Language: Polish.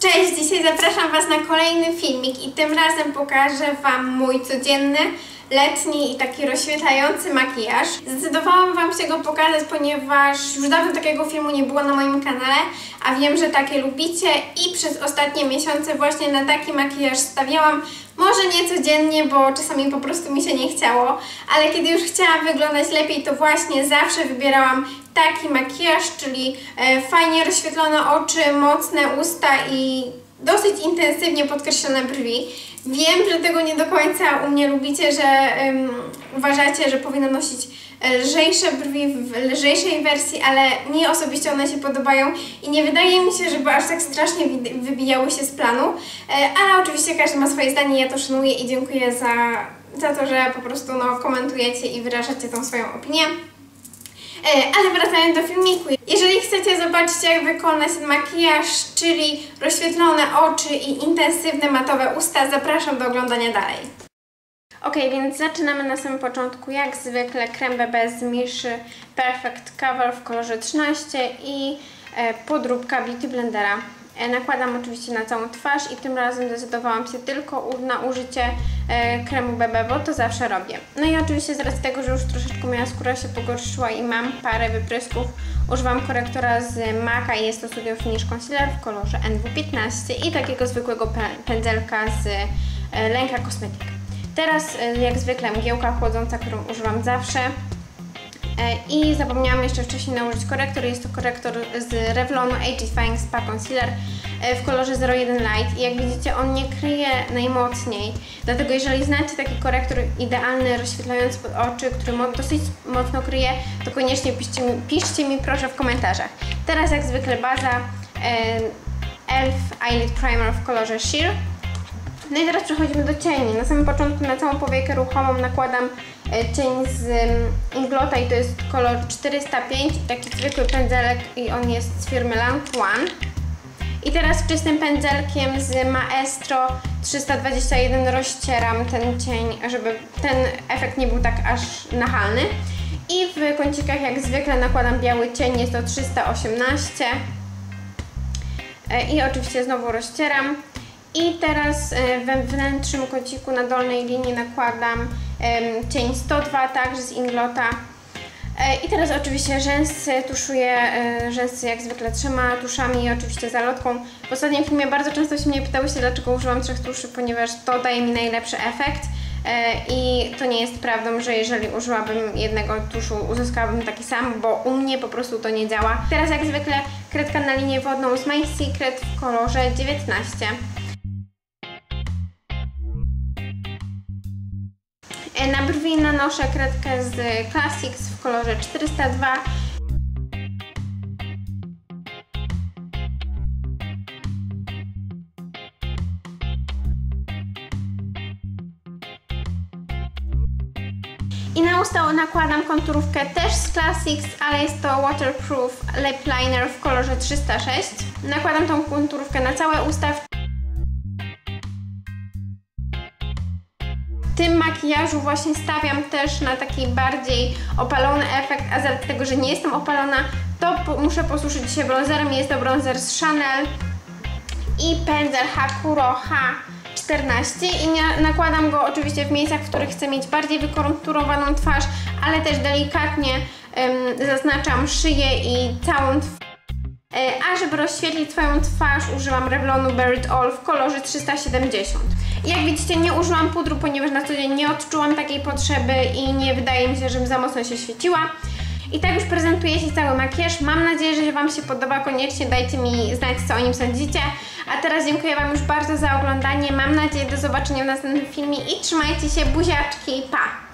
Cześć, dzisiaj zapraszam Was na kolejny filmik i tym razem pokażę Wam mój codzienny, letni i taki rozświetlający makijaż. Zdecydowałam Wam się go pokazać, ponieważ już dawno takiego filmu nie było na moim kanale, a wiem, że takie lubicie i przez ostatnie miesiące właśnie na taki makijaż stawiałam. Może nie codziennie, bo czasami po prostu mi się nie chciało, ale kiedy już chciałam wyglądać lepiej, to właśnie zawsze wybierałam taki makijaż, czyli e, fajnie rozświetlone oczy, mocne usta i dosyć intensywnie podkreślone brwi. Wiem, że tego nie do końca u mnie lubicie, że um, uważacie, że powinno nosić e, lżejsze brwi w lżejszej wersji, ale mnie osobiście one się podobają i nie wydaje mi się, żeby aż tak strasznie wybijały się z planu, e, ale oczywiście każdy ma swoje zdanie, ja to szanuję i dziękuję za, za to, że po prostu no, komentujecie i wyrażacie tą swoją opinię. E, ale wracając do filmiku, jeżeli chcecie zobaczyć jak wykonać ten makijaż, czyli rozświetlone oczy i intensywne matowe usta, zapraszam do oglądania dalej. Ok, więc zaczynamy na samym początku, jak zwykle krem BB z Miszy Perfect Cover w kolorze 13 i e, podróbka Beauty Blendera. E, nakładam oczywiście na całą twarz i tym razem zdecydowałam się tylko na użycie e, kremu BB, bo to zawsze robię. No i oczywiście z racji tego, że już troszeczkę moja skóra się pogorszyła i mam parę wyprysków, używam korektora z MAC'a i jest to Studio Finish Concealer w kolorze NW15 i takiego zwykłego pędzelka z e, Lenka Cosmetic. Teraz jak zwykle mgiełka chłodząca, którą używam zawsze. E, I zapomniałam jeszcze wcześniej nałożyć korektor. Jest to korektor z Revlonu Agifying Spa Concealer e, w kolorze 01 Light. I jak widzicie, on nie kryje najmocniej. Dlatego jeżeli znacie taki korektor idealny, rozświetlający pod oczy, który dosyć mocno kryje, to koniecznie piszcie mi, piszcie mi proszę w komentarzach. Teraz jak zwykle baza e, ELF Eyelid Primer w kolorze Sheer. No i teraz przechodzimy do cieni. Na samym początku na całą powiekę ruchomą nakładam e, cień z Inglota i to jest kolor 405, taki zwykły pędzelek i on jest z firmy One. I teraz czystym pędzelkiem z Maestro 321 rozcieram ten cień, żeby ten efekt nie był tak aż nachalny. I w kącikach jak zwykle nakładam biały cień, jest to 318. E, I oczywiście znowu rozcieram. I teraz e, we wnętrznym kociku na dolnej linii nakładam cień 102, także z Inglota. E, I teraz oczywiście rzęsy tuszuję, e, rzęsy jak zwykle trzema tuszami i oczywiście zalotką. W ostatnim filmie bardzo często się mnie pytałyście, dlaczego używam trzech tuszy, ponieważ to daje mi najlepszy efekt. I to nie jest prawdą, że jeżeli użyłabym jednego tuszu, uzyskałabym taki sam, bo u mnie po prostu to nie działa. Teraz jak zwykle kredka na linię wodną z My Secret w kolorze 19. na brwi nanoszę kredkę z Classics w kolorze 402. I na usta nakładam konturówkę też z Classics, ale jest to Waterproof Lip Liner w kolorze 306. Nakładam tą konturówkę na całe usta. Tym makijażu właśnie stawiam też na taki bardziej opalony efekt, a z tego, że nie jestem opalona, to muszę posuszyć się bronzerem. Jest to bronzer z Chanel i pędzel Hakuro H14 i nakładam go oczywiście w miejscach, w których chcę mieć bardziej wykonturowaną twarz, ale też delikatnie zaznaczam szyję i całą twarz. E, a żeby rozświetlić swoją twarz użyłam Revlonu It All w kolorze 370. Jak widzicie nie użyłam pudru, ponieważ na co dzień nie odczułam takiej potrzeby i nie wydaje mi się, żebym za mocno się świeciła. I tak już prezentuje się cały makijaż. Mam nadzieję, że Wam się podoba. Koniecznie dajcie mi znać, co o nim sądzicie. A teraz dziękuję Wam już bardzo za oglądanie. Mam nadzieję do zobaczenia w następnym filmie i trzymajcie się, buziaczki, pa!